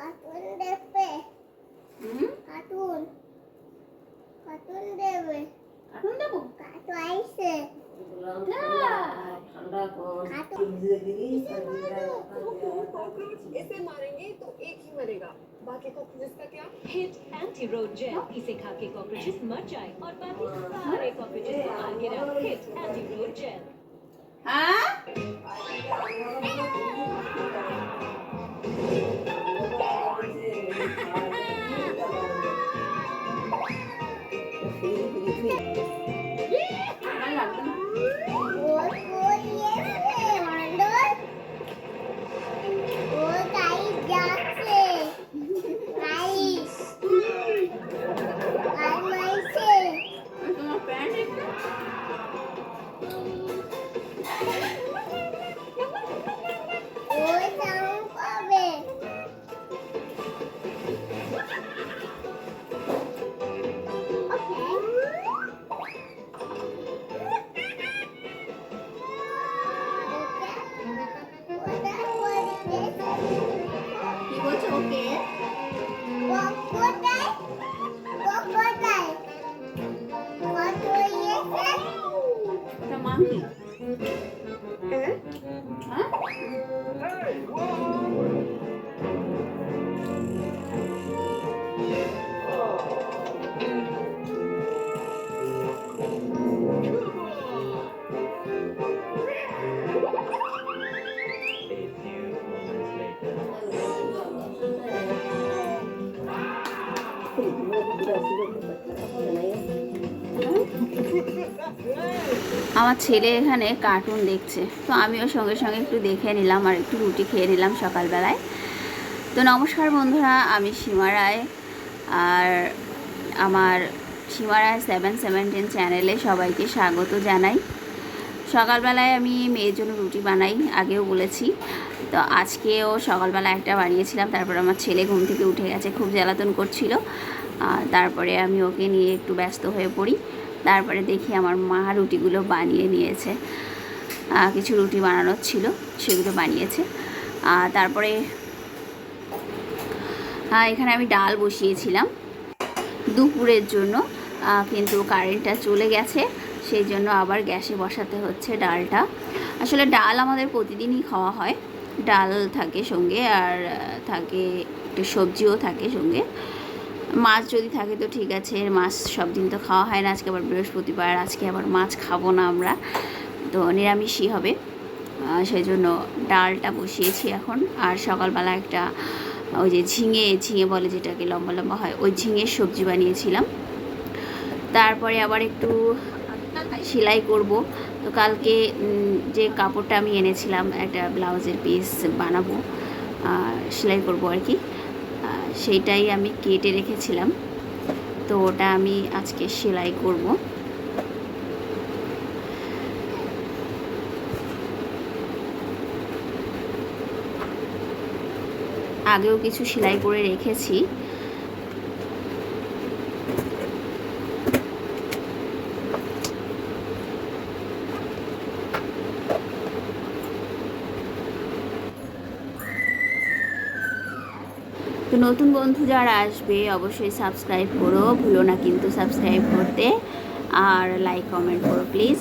Cartoon দেখবে হুম cartoon cartoon দেবে cartoon দেবো কার্টুন আইসে ठंडा को কার্টুন कॉकरोच इसे मारेंगे तो एक ही मरेगा बाकी कॉकरोचेस का क्या हिट एंटी रोड जेल इसे खा के कॉकरोचेस मर जाए और बाकी सारे कॉकरोचेस को मार गिरा हिट एंटी रोड जेल হ্যাঁ হ্যাঁ আমার ছেলে এখানে কার্টুন দেখছে। তো আমিও সঙ্গে সঙ্গে একটু দেখে নিলাম আর একটু রুটি খেয়ে নিলাম সকালবেলায়। তো নমস্কার বন্ধুরা, আমি সীমা রায় আর আমার সীমা রায় সেভেন সেভেন্টিন চ্যানেলে সবাইকে স্বাগত জানাই। সকালবেলায় আমি মেয়ের জন্য রুটি বানাই, আগেও বলেছি। তো আজকেও সকালবেলা একটা বানিয়েছিলাম, তারপর আমার ছেলে ঘুম থেকে উঠে গেছে, খুব জ্বালাতন করছিল। আর তারপরে আমি ওকে নিয়ে একটু ব্যস্ত হয়ে পড়ি। তারপরে দেখি আমার মা রুটিগুলো বানিয়ে নিয়েছে। কিছু রুটি বানানোর ছিল, সেগুলো বানিয়েছে। তারপরে এখানে আমি ডাল বসিয়েছিলাম। দুপুরের জন্য কিন্তু কারেন্টটা চলে গেছে, সেই জন্য আবার গ্যাসে বসাতে হচ্ছে ডালটা। আসলে ডাল আমাদের প্রতিদিনই খাওয়া হয়। ডাল থাকে সঙ্গে, আর, থাকে, একটু সবজিও থাকে সঙ্গে। মাছ যদি থাকে তো ঠিক আছে মাছ সব দিন তো খাওয়া হয় না, আজকে আবার বৃহস্পতিবার, আজকে আবার মাছ খাব না আমরা। তো নিরামিষই হবে। সেই জন্য ডালটা বসিয়েছি এখন। আর সকালবেলা একটা, ওই যে ঝিঙে ঝিঙে বলে যেটাকে লম্বা লম্বা হয়, ওই ঝিঙের সবজি বানিয়েছিলাম। তারপরে আবার একটু সেলাই করব। তো কালকে যে কাপড়টা আমি এনেছিলাম, একটা ব্লাউজের পিস বানাবো। সেলাই করব আর কি। সেইটাই আমি কেটে রেখেছিলাম। তো ওটা আমি আজকে সেলাই করব। আগেও কিছু সেলাই করে রেখেছি। তো নতুন বন্ধু যারা আসবে, অবশ্যই সাবস্ক্রাইব করো। ভুলো না কিন্তু সাবস্ক্রাইব করতে। আর লাইক কমেন্ট করো প্লিজ